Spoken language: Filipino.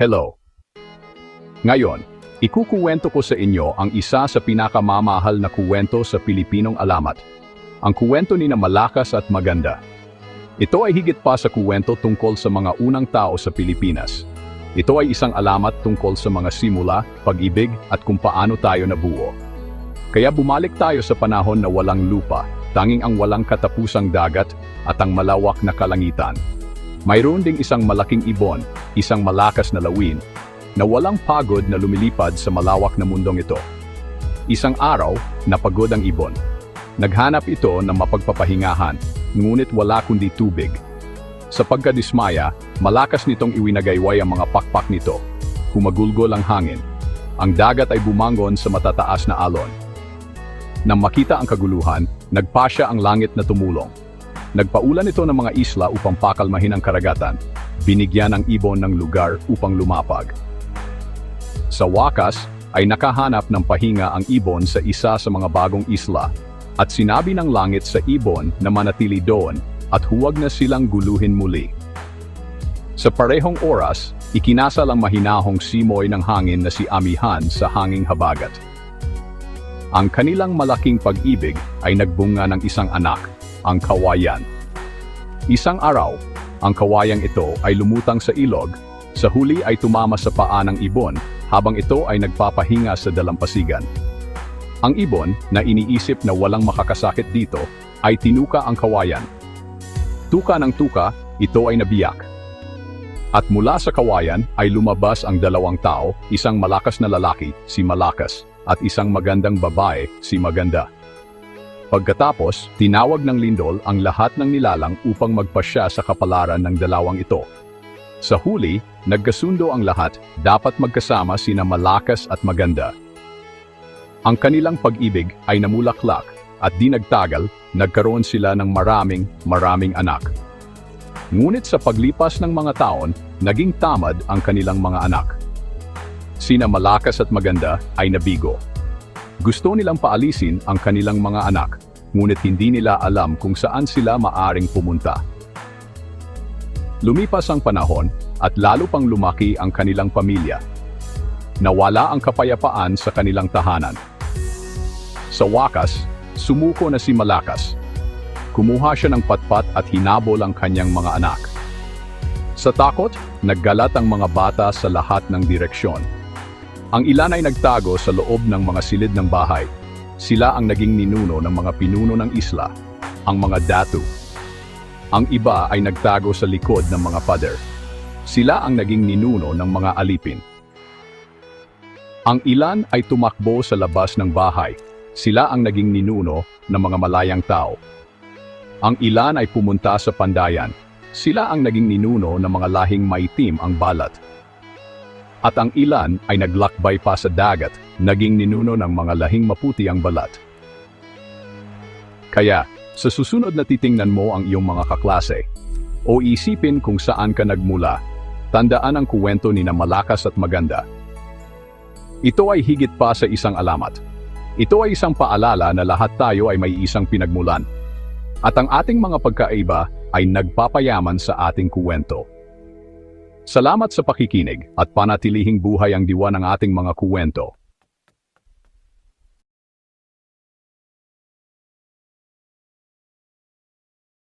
Hello. Ngayon, ikukuwento ko sa inyo ang isa sa pinakamamahal na kuwento sa Pilipinong alamat. Ang kuwento ni na Malakas at Maganda. Ito ay higit pa sa kuwento tungkol sa mga unang tao sa Pilipinas. Ito ay isang alamat tungkol sa mga simula, pag-ibig at kung paano tayo nabuo. Kaya bumalik tayo sa panahon na walang lupa, tanging ang walang katapusang dagat at ang malawak na kalangitan. Mayroon ding isang malaking ibon, isang malakas na lawin, na walang pagod na lumilipad sa malawak na mundong ito. Isang araw, napagod ang ibon. Naghanap ito ng mapagpapahingahan, ngunit wala kundi tubig. Sa pagkadismaya, malakas nitong iwinagayway ang mga pakpak nito. Humagulgol ang hangin. Ang dagat ay bumangon sa matataas na alon. Nang makita ang kaguluhan, nagpasya ang langit na tumulong. Nagpaulan ito ng mga isla upang pakalmahin ang karagatan. Binigyan ang ibon ng lugar upang lumapag. Sa wakas, ay nakahanap ng pahinga ang ibon sa isa sa mga bagong isla at sinabi ng langit sa ibon na manatili doon at huwag na silang guluhin muli. Sa parehong oras, ikinasal ang mahinahong simoy ng hangin na si Amihan sa hanging habagat. Ang kanilang malaking pag-ibig ay nagbunga ng isang anak, ang kawayan. Isang araw, ang kawayang ito ay lumutang sa ilog, sa huli ay tumama sa paa ng ibon habang ito ay nagpapahinga sa dalampasigan. Ang ibon, na iniisip na walang makakasakit dito, ay tinuka ang kawayan. Tuka ng tuka, ito ay nabiyak. At mula sa kawayan ay lumabas ang dalawang tao, isang malakas na lalaki, si Malakas, at isang magandang babae, si Maganda. Pagkatapos, tinawag ng lindol ang lahat ng nilalang upang magpasya sa kapalaran ng dalawang ito. Sa huli, nagkasundo ang lahat, dapat magkasama sina Malakas at Maganda. Ang kanilang pag-ibig ay namulaklak at di nagtagal, nagkaroon sila ng maraming, maraming anak. Ngunit sa paglipas ng mga taon, naging tamad ang kanilang mga anak. Sina Malakas at Maganda ay nabigo. Gusto nilang paalisin ang kanilang mga anak, ngunit hindi nila alam kung saan sila maaring pumunta. Lumipas ang panahon at lalo pang lumaki ang kanilang pamilya. Nawala ang kapayapaan sa kanilang tahanan. Sa wakas, sumuko na si Malakas. Kumuha siya ng patpat at hinabol ang kanyang mga anak. Sa takot, naggalat ang mga bata sa lahat ng direksyon. Ang ilan ay nagtago sa loob ng mga silid ng bahay. Sila ang naging ninuno ng mga pinuno ng isla, ang mga datu. Ang iba ay nagtago sa likod ng mga pader. Sila ang naging ninuno ng mga alipin. Ang ilan ay tumakbo sa labas ng bahay. Sila ang naging ninuno ng mga malayang tao. Ang ilan ay pumunta sa pandayan. Sila ang naging ninuno ng mga lahing maitim ang balat. At ang ilan ay naglakbay pa sa dagat, naging ninuno ng mga lahing maputi ang balat. Kaya, sa susunod na titingnan mo ang iyong mga kaklase, o isipin kung saan ka nagmula, tandaan ang kuwento ni na malakas at maganda. Ito ay higit pa sa isang alamat. Ito ay isang paalala na lahat tayo ay may isang pinagmulan. At ang ating mga pagkaiba ay nagpapayaman sa ating kuwento. Salamat sa pakikinig at panatilihing buhay ang diwa ng ating mga kuwento.